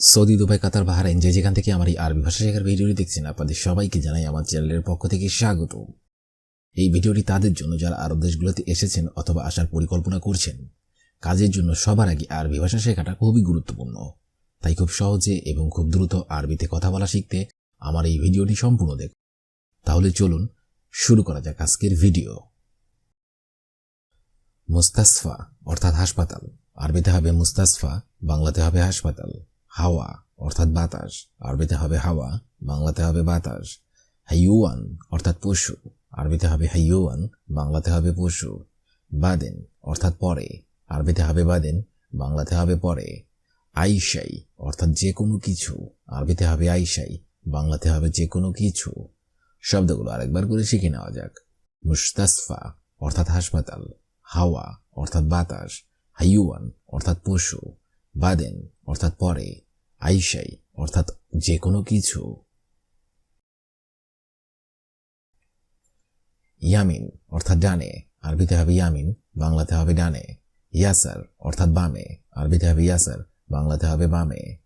Saudi Dubai, কাতার, বাহারাইন, যে যেখান থেকে আমার এই আরবি ভাষা শেখার ভিডিওটি দেখছেন, আপনাদের সবাইকে জানাই আমার চ্যানেলের পক্ষ থেকে স্বাগত এই ভিডিওটি তাদের জন্য যারা আরব দেশগুলোতে এসেছেন অথবা আসার পরিকল্পনা করছেন, কাজের জন্য সবার আগে আরবি ভাষা শেখাটা খুবই গুরুত্বপূর্ণ। তাই খুব সহজে এবং খুব দ্রুত আরবিতে কথা বলা শিখতে আমার এই ভিডিওটি সম্পূর্ণ দেখ তাহলে চলুন শুরু করা যাক আজকের ভিডিও। মুস্তাসফা, অর্থাৎ হাসপাতাল। আরবিতে হবে মুস্তাসফা, বাংলাতে হবে হাসপাতাল। হাওয়া, অর্থাৎ বাতাস। আরবিতে হবে হাওয়া, বাংলাতে হবে বাতাস। হাইয়ুয়ান, অর্থাৎ পশু। আরবিতে হবে হাইয়ুয়ান, বাংলাতে হবে পশু। বাদেন, অর্থাৎ পরে। আরবিতে হবে বাদেন, বাংলাতে হবে পরে। আইসাই অর্থাৎ যে কোনো কিছু। আরবিতে হবে আইসাই বাংলাতে হবে যে কোনো কিছু। শব্দগুলো আরেকবার করে শিখে নেওয়া যাক। মুস্তাসফা, অর্থাৎ হাসপাতাল। হাওয়া, অর্থাৎ বাতাস। হাইয়ুয়ান, অর্থাৎ পশু। বাদেন, অর্থাৎ পরে। আইসাই, অর্থাৎ যে কোনো কিছু। ইয়ামিন, অর্থাৎ ডানে। আরবিতে হবে ইয়ামিন, বাংলাতে হবে ডানে। ইয়াসার, অর্থাৎ বামে। আরবিতে হবে ইয়াসার, বাংলাতে হবে বামে।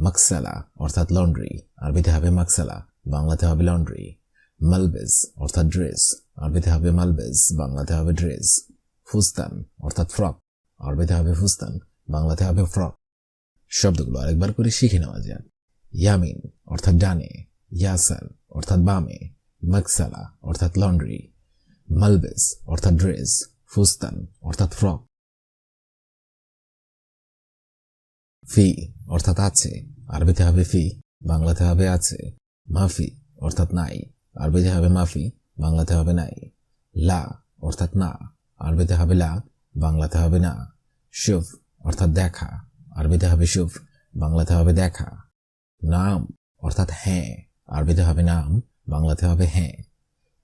মাকসালা, অর্থাৎ লন্ড্রি। আরবিতে হবে মাকসালা, বাংলাতে হবে লন্ড্রি। মালবেজ, অর্থাৎ ড্রেস। আরবিতে হবে মালবেজ, বাংলাতে হবে ড্রেস। ফুস্তান, অর্থাৎ ফ্রক। আরবিতে হবে ফুস্তান, বাংলাতে হবে ফ্রক। শব্দগুলো আরেকবার করে শিখে নেওয়া যাক। ইয়ামিন, অর্থাৎ ডানে। ইয়াসার অর্থাৎ বামে। মাকসালা, অর্থাৎ লন্ড্রি। মালবেস, অর্থাৎ ড্রেস। ফুস্তান, অর্থাৎ ফ্রক। ফি, অর্থাৎ আছে। আরবিতে হবে ফি, বাংলাতে হবে আছে। মাফি, অর্থাৎ নাই। আরবিতে হবে মাফি, বাংলাতে হবে নাই। লা, অর্থাৎ না। আরবিতে হবে লা, বাংলাতে হবে না। শুভ, অর্থাৎ দেখা। আরবিতে হবে শুভ বাংলাতে হবে দেখা। নাম, অর্থাৎ হ্যাঁ। আরবিতে হবে নাম বাংলাতে হবে হ্যাঁ।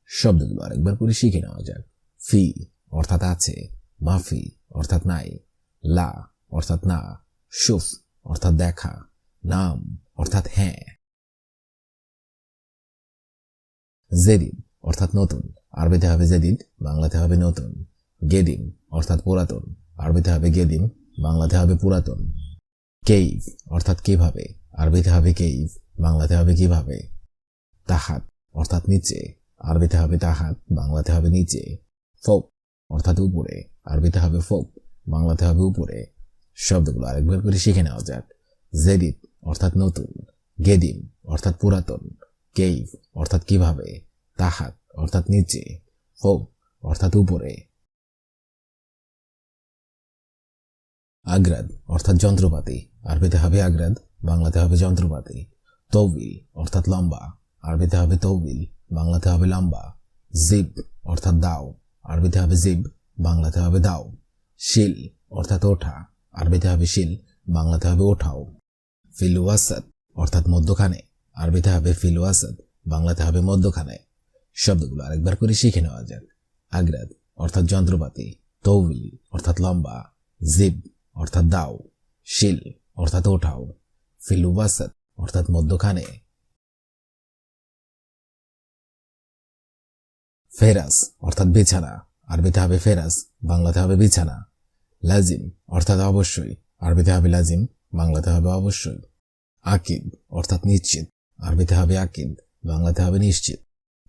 শব্দগুলো আরেকবার করে শিখে নেওয়া যাক। ফি, অর্থাৎ আছে। মাফি, অর্থাৎ নাই। লা, অর্থাৎ না। শুফ অর্থাৎ দেখা। নাম, অর্থাৎ হ্যাঁ। জেদিদ, অর্থাৎ নতুন। আরবিতে হবে জেদিদ বাংলাতে হবে নতুন। গেদিম, অর্থাৎ পুরাতন। আরবিতে হবে গেদিম বাংলাতে হবে পুরাতন। কেইভ, অর্থাৎ কীভাবে? আরবিতে হবে কেইভ, বাংলাতে হবে কীভাবে? তাহাত, অর্থাৎ নিচে। আরবিতে হবে তাহাত, বাংলাতে হবে নিচে। ফোক, অর্থাৎ উপরে। আরবিতে হবে ফোক, বাংলাতে হবে উপরে। শব্দগুলো আরেকবার করে শিখে নেওয়া যাক। জেদিদ অর্থাৎ নতুন। গেদিম, অর্থাৎ পুরাতন। কেইভ, অর্থাৎ কীভাবে? তাহাত, অর্থাৎ নিচে। ফোক, অর্থাৎ উপরে। আগ্রাদ, অর্থাৎ যন্ত্রপাতি। আরবিতে হবে আগ্রাদ, বাংলাতে হবে যন্ত্রপাতি। তৌবিল, অর্থাৎ লম্বা। আরবিতে হবে তৌবিল, বাংলাতে হবে লম্বা। জিব, অর্থাৎ দাও। আরবিতে হবে জিব, বাংলাতে হবে দাও। শিল, অর্থাৎ ওঠা। আরবিতে হবে শিল, বাংলাতে হবে ওঠাও। ফিল ওয়াসাদ অর্থাৎ মধ্যখানে। আরবিতে হবে ফিল ওয়াসাদ বাংলাতে হবে মধ্যখানে। শব্দগুলো আরেকবার করে শিখে নেওয়া যাক। আগ্রাদ, অর্থাৎ যন্ত্রপাতি। তৌবিল, অর্থাৎ লম্বা। জিব অর্থাৎ দাও, শিল, অর্থাৎ ওঠাও, ফিল অর্থাৎ মধ্যখানে। ফেরাস, অর্থাৎ বিছানা, আরবিতে হবে ফেরাস, বাংলাতে হবে বিছানা। লাজিম, অর্থাৎ অবশ্যই, আরবিতে হবে লাজিম, বাংলাতে হবে অবশ্যই। আকিদ, অর্থাৎ নিশ্চিত, আরবিতে হবে আকিদ, বাংলাতে হবে নিশ্চিত।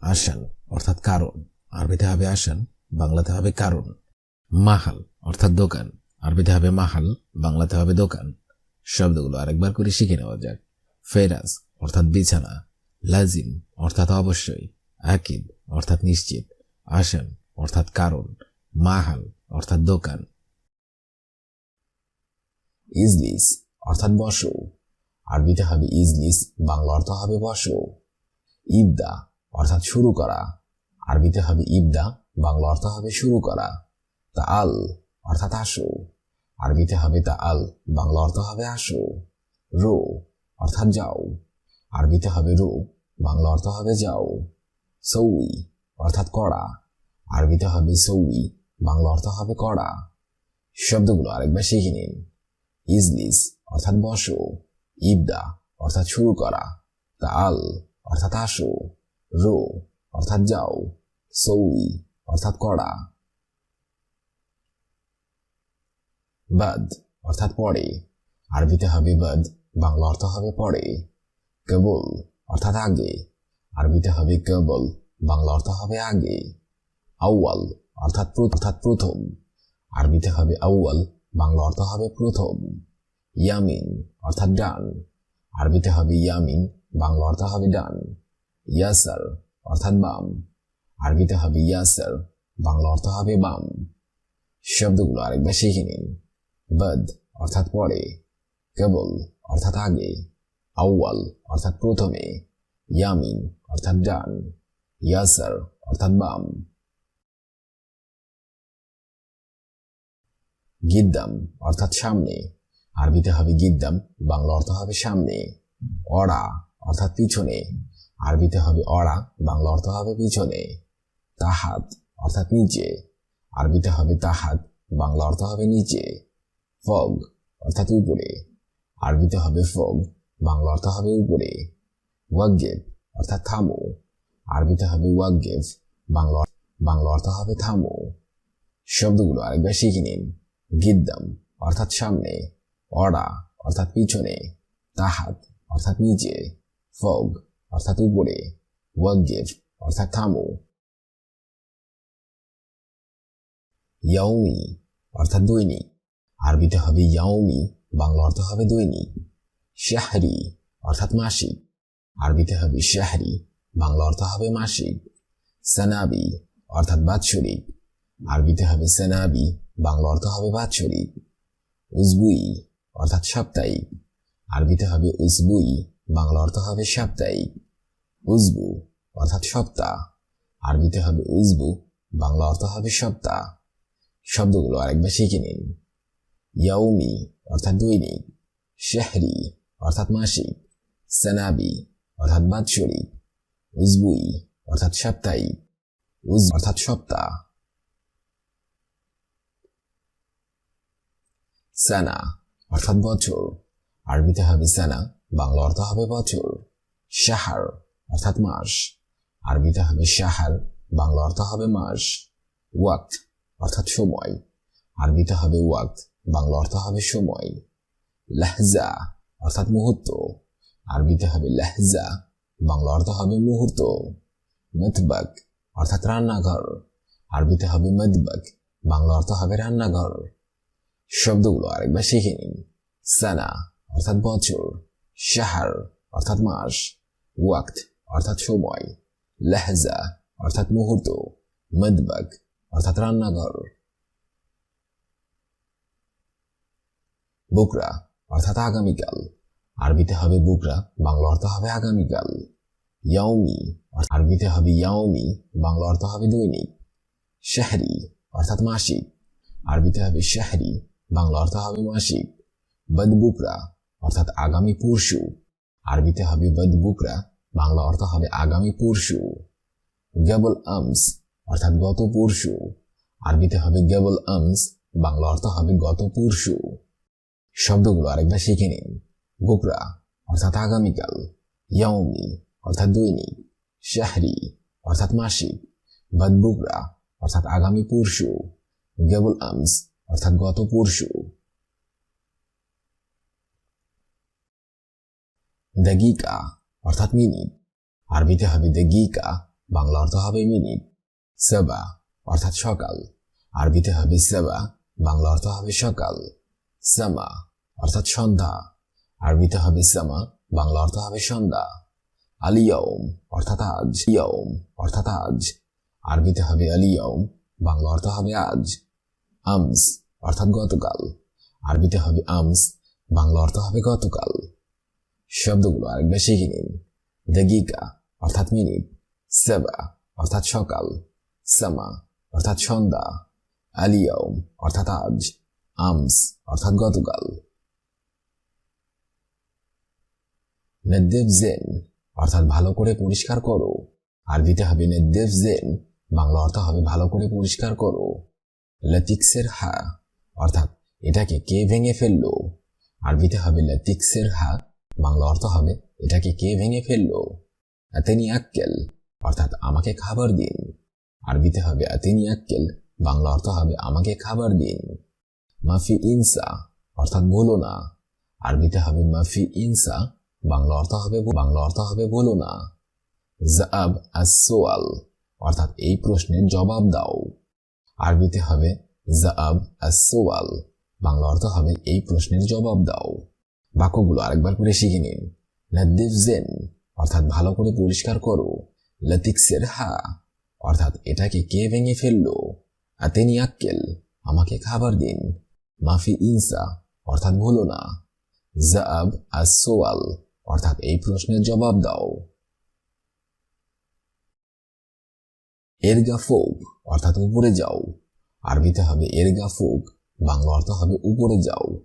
আসান, অর্থাৎ কারণ, আরবিতে হবে আসান, বাংলাতে হবে কারণ। মাহাল, অর্থাৎ দোকান। আরবিতে হবে মাহাল বাংলাতে হবে দোকান। শব্দগুলো আরেকবার করে শিখে নেওয়া যাক। ফেরাস অর্থাৎ বিছানা। লাজিম, অর্থাৎ অবশ্যই। আকিদ অর্থাৎ নিশ্চিত। আসান অর্থাৎ কারণ। মাহাল, অর্থাৎ দোকান। ইজলিস, অর্থাৎ বসো। আরবিতে হবে ইজলিস, বাংলা অর্থ হবে বসো। ইবদা, অর্থাৎ শুরু করা। আরবিতে হবে ইবদা, বাংলা অর্থ হবে শুরু করা। তা আল অর্থাৎ আসো। আরবিতে হবে তা আল, বাংলা অর্থ হবে আসো। রো, অর্থাৎ যাও। আরবিতে হবে রো, বাংলা অর্থ হবে যাও। সৌই, অর্থাৎ কড়া। আরবিতে হবে সৌই, বাংলা অর্থ হবে কড়া। শব্দগুলো আরেকবার শিখে নিন। ইজলিস, অর্থাৎ বসো। ইবদা, অর্থাৎ শুরু করা। তাল অর্থাৎ আসো। রো, অর্থাৎ যাও। সৌই, অর্থাৎ কড়া। বাদ, অর্থাৎ পরে। আরবিতে হবে বাদ, বাংলা অর্থ হবে পড়ে কেবল, অর্থাৎ আগে। আরবিতে হবে কেবল, বাংলা অর্থ হবে আগে। আউয়াল, অর্থাৎ প্র- অর্থাৎ প্রথম। আরবিতে হবে আউয়াল, বাংলা অর্থ হবে প্রথম। ইয়ামিন, অর্থাৎ ডান। আরবিতে হবে ইয়ামিন, বাংলা অর্থ হবে ডান। ইয়াসার, অর্থাৎ বাম। আরবিতে হবে ইয়াসার, বাংলা অর্থ হবে বাম। শব্দগুলো আরেকবার শিখে নিন। বদ, অর্থাৎ পরে, কেবল, অর্থাৎ আগে, আউয়াল, অর্থাৎ প্রথমে, ইয়ামিন, অর্থাৎ ডান, ইয়াসার, অর্থাৎ বাম। গিদ্দাম, অর্থাৎ সামনে, আরবিতে হবে গিদ্দাম, বাংলা অর্থ হবে সামনে। অড়া, অর্থাৎ পিছনে, আরবিতে হবে অড়া, বাংলা অর্থ হবে পিছনে। তাহাত, অর্থাৎ নিচে, আরবিতে হবে তাহাত, বাংলা অর্থ হবে নিচে। ফগ, অর্থাৎ উপরে। আরবিতে হবে ফগ, বাংলা অর্থ হবে উপরে। ওয়াগেব অর্থাৎ থামো। আরবিতে হবে ওয়াগেব বাংলা বাংলা অর্থ হবে থামো। শব্দগুলো আরেকবার শিখে নিন। গিদ্দাম, অর্থাৎ সামনে। অড়া, অর্থাৎ পিছনে। তাহাত, অর্থাৎ নিচে। ফগ, অর্থাৎ উপরে। ওয়াগেব অর্থাৎ থামো। ইয়াউমি, অর্থাৎ দৈনিক। আরবিতে হবে ইয়াউমি বাংলা অর্থ হবে দৈনিক, শাহরি, অর্থাৎ মাসিক। আরবিতে হবে শাহরি, বাংলা অর্থ হবে মাসিক। সানাবি, অর্থাৎ বাৎসরিক। আরবিতে হবে সানাবি, বাংলা অর্থ হবে বাৎসরিক। উজবুই, অর্থাৎ সাপ্তাহিক। আরবিতে হবে উজবুই, বাংলা অর্থ হবে সাপ্তাহিক। উজবু, অর্থাৎ সপ্তাহ। আরবিতে হবে উজবু, বাংলা অর্থ হবে সপ্তাহ। শব্দগুলো আরেকবার শিখে নিন। ইয়াউমি অর্থাৎ দৈনিক শাহরি অর্থাৎ মাসিক সানাবি অর্থাৎ বাৎসরিক, উজবুই, অর্থাৎ সাপ্তাহিক, উজ, অর্থাৎ সপ্তাহ। সানা অর্থাৎ বছর, আরবিতে হবে সানা, বাংলা অর্থ হবে বছর। শাহার অর্থাৎ মাস, আরবিতে হবে শাহার, বাংলা অর্থ হবে মাস। ওয়াক্ত অর্থাৎ সময়। আরবিতে হবে ওয়াক্ত, বাংলা অর্থ হবে সময়, লেহজা অর্থাৎ মুহূর্ত। আরবিতে হবে লেহজা, বাংলা অর্থ হবে মুহূর্ত। মতবাক অর্থাৎ রান্নাঘর। আরবিতে হবে মদবাক বাংলা অর্থ হবে রান্নাঘর। শব্দগুলো আরেকবার শিখে নিন। সানা অর্থাৎ বছর, শাহার অর্থাৎ মাস, ওয়াক্ত অর্থাৎ সময়, লেহজা অর্থাৎ মুহূর্ত মদবাক অর্থাৎ রান্নাঘর। বুকরা, অর্থাৎ আগামীকাল। আরবিতে হবে বুকরা, বাংলা অর্থ হবে আগামীকাল। ইয়াউমি আরবিতে হবে ইয়াউমি বাংলা অর্থ হবে দৈনিক। শাহরি, অর্থাৎ মাসিক। আরবিতে হবে শাহরি, বাংলা অর্থ হবে মাসিক। বদবুকরা, অর্থাৎ আগামী পরশু। আরবিতে হবে বদবুকরা, বাংলা অর্থ হবে আগামী পরশু। গেবল আমস, অর্থাৎ গত পরশু। আরবিতে হবে গেবল আমস, বাংলা অর্থ হবে গত পরশু। শব্দগুলো আরেকবার শিখে নিন। বুকরা অর্থাৎ আগামীকাল। ইয়াউমি অর্থাৎ দৈনিক। শাহরি, অর্থাৎ মাসিক। বদবুকরা, অর্থাৎ আগামী পরশু। গেবল আমস, অর্থাৎ গত পরশু। দগিকা অর্থাৎ মিনিট। আরবিতে হবে দগিকা বাংলা অর্থ হবে মিনিট। সেবা, অর্থাৎ সকাল। আরবিতে হবে সেবা, বাংলা অর্থ হবে সকাল। সামা অর্থাৎ সন্ধ্যা। আরবিতে হবে সামা বাংলা অর্থ হবে সন্ধ্যা। আলিয়ম অর্থাৎ আজ। ইয়ম অর্থাৎ আজ। আরবিতে হবে আলিয়ম বাংলা অর্থ হবে আজ। আমস, অর্থাৎ গতকাল। আরবিতে হবে আমস, বাংলা অর্থ হবে গতকাল। শব্দগুলো আরেকবার শিখে নিন। দগিকা অর্থাৎ মিনিট। সেবা, অর্থাৎ সকাল। সামা, অর্থাৎ সন্ধ্যা। আলিয়ম অর্থাৎ আজ। আমস, অর্থাৎ গতকাল। নেদেব জেন অর্থাৎ ভালো করে পরিষ্কার করো। আরবিতে হবে নেদেব জেন বাংলা অর্থ হবে ভালো করে পরিষ্কার করো। লতিক্সের হা, অর্থাৎ এটাকে কে ভেঙে ফেলল? আরবিতে হবে লতিক্সের হা, বাংলা অর্থ হবে এটাকে কে ভেঙে ফেলল? আতেনি আক্কেল অর্থাৎ আমাকে খাবার দিন। আরবিতে হবে আতেনি আক্কেল বাংলা অর্থ হবে আমাকে খাবার দিন। মাফি ইনসা অর্থাৎ বলো না। আরবিতে হবে মাফি ইনসা, বাংলা অর্থ হবে বাংলা অর্থ হবে বলো না। জাব আসোয়াল অর্থাৎ এই প্রশ্নের জবাব দাও। আরবিতে হবে জাব আসোয়াল বাংলা অর্থ হবে এই প্রশ্নের জবাব দাও। বাক্যগুলো আরেকবার করে শিখে নিন। নদ্দিফ জেন অর্থাৎ ভালো করে পরিষ্কার করো। লতিক্সের হা অর্থাৎ এটাকে কে ভেঙে ফেলল? আতেনি আক্কেল আমাকে খাবার দিন। মাফি ইনসা, অর্থাৎ ভুলো না। জাব আসোয়াল অর্থাৎ এই প্রশ্নের জবাব দাও। এরগা ফোক, অর্থাৎ উপরে যাও। আরবিতে হবে এরগা ফোক, বাংলা অর্থ হবে উপরে যাও।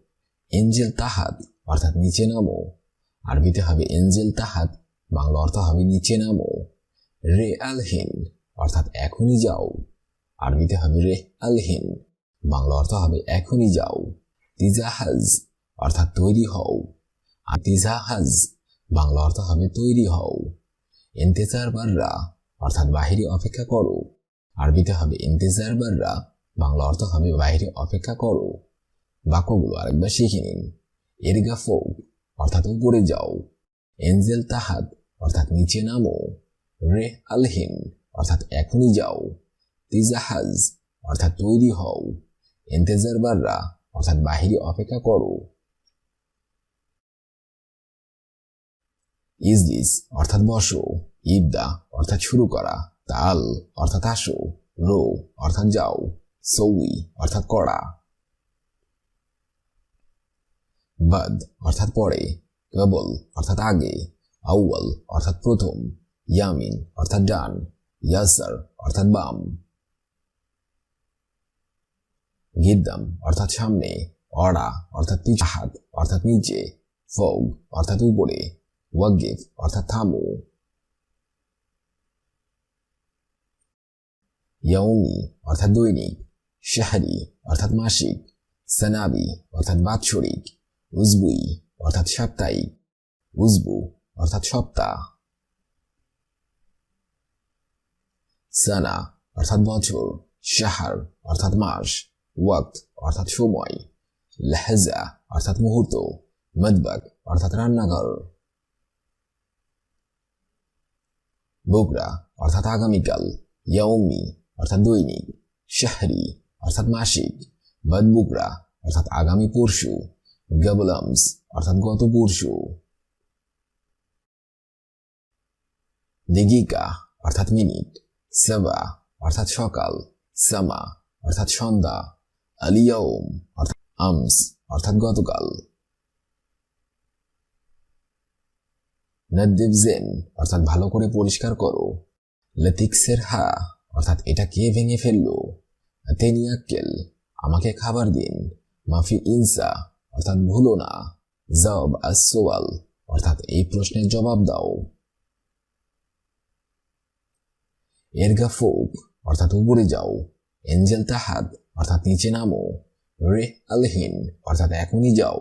এঞ্জেল তাহাত, অর্থাৎ নিচে নামো। আরবিতে হবে এঞ্জেল তাহাত, বাংলা অর্থ হবে নিচে নামো। রে আলহিন, অর্থাৎ এখনই যাও। আরবিতে হবে রে আলহিন। বাংলা অর্থ হবে এখনই যাও। তিজাহাজ অর্থাৎ তৈরি হও। আর তিজাহাজ বাংলা অর্থ হবে তৈরি হও। ইন্তেজার বাররা, অর্থাৎ বাহিরে অপেক্ষা করো। আরবিতে হবে ইন্তেজার বাররা, বাংলা অর্থ হবে বাহিরে অপেক্ষা করো। বাক্যগুলো আরেকবার শিখে নিন। এরগা ফোক অর্থাৎ উপরে যাও। এঞ্জেল তাহাত, অর্থাৎ নিচে নামো। রে আলহিন, অর্থাৎ এখনই যাও। তিজাহাজ অর্থাৎ তৈরি হও। ইন্তেজার বাররা, অর্থাৎ বাহিরে অপেক্ষা করো। ইজলিস, অর্থাৎ বসো। ইবদা, অর্থাৎ শুরু করা। তাল, অর্থাৎ আসো। রো, অর্থাৎ যাও। সৌই, অর্থাৎ করা। বাদ, অর্থাৎ পরে। কবল, অর্থাৎ আগে। আউয়াল, অর্থাৎ প্রথম। ইয়ামিন, অর্থাৎ ডান। ইয়াসার, অর্থাৎ বাম। গিদ্দাম, অর্থাৎ সামনে, অড়া, অর্থাৎ হাত, অর্থাৎ নিচে, ফগ, অর্থাৎ উপরে ওয়াগিফ অর্থাৎ থামো। ইয়াউমি, অর্থাৎ দৈনিক। শাহরি, অর্থাৎ মাসিক। সানাবি, অর্থাৎ বাৎসরিক। উজবুই, অর্থাৎ সাপ্তাহিক। উজবু, অর্থাৎ সপ্তাহ। সানা, অর্থাৎ বছর। শাহার, অর্থাৎ মাস। ওয়াক্ত অর্থাৎ সময় লেহজা অর্থাৎ মুহূর্ত মদবাক অর্থাৎ রান্নাঘর বুকরা অর্থাৎ আগামীকাল ইয়াউমি অর্থাৎ দৈনিক শাহরি অর্থাৎ মাসিক বদবুকরা অর্থাৎ আগামী পরশু গবলামস অর্থাৎ গত পরশু দিগিকা অর্থাৎ মিনিট সাবা অর্থাৎ সকাল সামা অর্থাৎ সন্ধ্যা আলিয়াউম অর্থাৎ আমস, অর্থাৎ গতকাল। নদ্দিব জেন, অর্থাৎ ভালো করে পরিষ্কার করো। লতিক্সের হা, অর্থাৎ এটা কে ভেঙে ফেলল? তেনিয়াক্কেল আমাকে খাবার দিন। মাফি ইনসা, অর্থাৎ ভুলো না। জব আসোয়াল অর্থাৎ এই প্রশ্নের জবাব দাও। এরগা ফোক, অর্থাৎ উপরে যাও। এঞ্জেল তাহাদ অর্থাৎ নিচে নামো। রে আলহিন, অর্থাৎ এখনই যাও।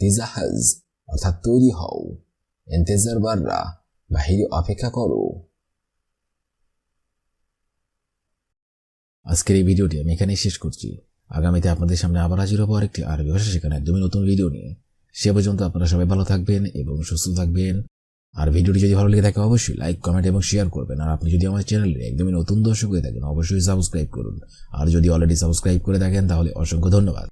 তিজাহাজ, অর্থাৎ তৈরি হও। এন্তেজার বাররা, বাহিরে অপেক্ষা করো। আজকের এই ভিডিওটি আমি এখানেই শেষ করছি। আগামীতে আপনাদের সামনে আবার হাজির হব আরেকটি আরবি ভাষা শেখানো একদমই নতুন ভিডিও নিয়ে। সে পর্যন্ত আপনারা সবাই ভালো থাকবেন এবং সুস্থ থাকবেন। আর ভিডিওটি যদি ভালো লেগে থাকে, অবশ্যই লাইক কমেন্ট এবং শেয়ার করবেন। আর আপনি যদি আমার চ্যানেলে একদমই নতুন দর্শক হয়ে থাকেন, অবশ্যই সাবস্ক্রাইব করুন। আর যদি অলরেডি সাবস্ক্রাইব করে থাকেন, তাহলে অসংখ্য ধন্যবাদ।